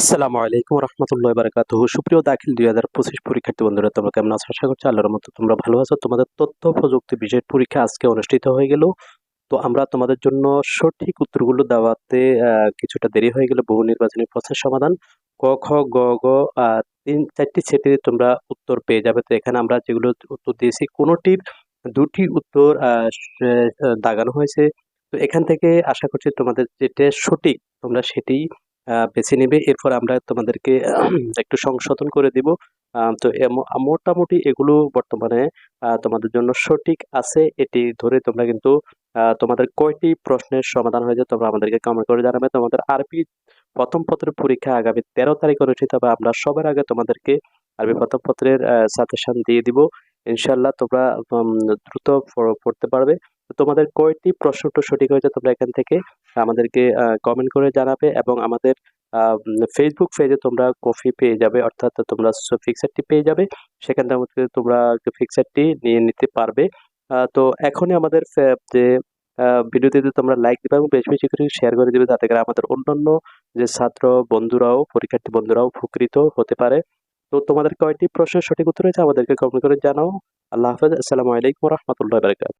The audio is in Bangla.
আসসালামু আলাইকুম রহমতুল্লাহ বারকাত সুপ্রিয় দাখিল দুই হাজার পঁচিশ পরীক্ষার্থী বন্ধুরা, তোমরা কেমন আছো? আশা করছি আল্লাহর মতো তোমরা ভালো আছো। তোমাদের তথ্য, প্রযুক্তি, বিষয়ের পরীক্ষা আজকে অনুষ্ঠিত হয়ে গেল। তো আমরা তোমাদের জন্য সঠিক উত্তরগুলো দেওয়াতে কিছুটা দেরি হয়ে গেল বহু নির্বাচনী প্রশ্নের সমাধান। ক, খ, গ গ তিন, চারটি সেটে তোমরা উত্তর পেয়ে যাবে। তো এখানে আমরা যেগুলো উত্তর দিয়েছি কোনোটির দুটি উত্তর দাগানো হয়েছে। তো এখান থেকে আশা করছি তোমাদের যেটা সঠিক, তোমরা সেটি বেছে নেবে। এরপর আমরা তোমাদেরকে একটু সংশোধন করে দিব। তো মোটামুটি এগুলো বর্তমানে তোমাদের জন্য সঠিক আছে। এটি ধরে তোমরা কিন্তু তোমাদের কয়টি প্রশ্নের সমাধান হয়েছে তোমরা আমাদেরকে কমেন্ট করে জানাবে। তোমাদের আরবি প্রথম পত্রের পরীক্ষা আগামী তেরো তারিখ অনুষ্ঠিত হবে। আমরা সবার আগে তোমাদেরকে আরবি প্রথম পত্রের সাজেশন দিয়ে দিব। ইনশাল্লাহ তোমরা দ্রুত পড়তে পারবে। তোমাদের কয়টি প্রশ্নটা সঠিক হয়েছে তোমরা এখান থেকে আমাদেরকে কমেন্ট করে জানাবে এবং আমাদের ফেসবুক পেজে তোমরা কফি পেয়ে যাবে অর্থাৎ তোমরা ফিক্সারটি পেয়ে যাবে সেখান থেকে তোমরা ফিক্সারটি নিয়ে নিতে পারবে। তো এখনই আমাদের যে আহ, ভিডিওটিতে তোমরা লাইক দিবে এবং বেশি বেশি করে শেয়ার করে দিবে যাতে করে আমাদের অন্যান্য যে ছাত্র বন্ধুরাও পরীক্ষার্থী বন্ধুরাও উপকৃত হতে পারে। তো তোমাদের কয়টি প্রশ্নের সঠিক উত্তর হয়েছে আমাদেরকে কমেন্ট করে জানাও। আল্লাহ হাফেজ আসসালামু আলাইকুম রহমতুল্লাহ বারকাত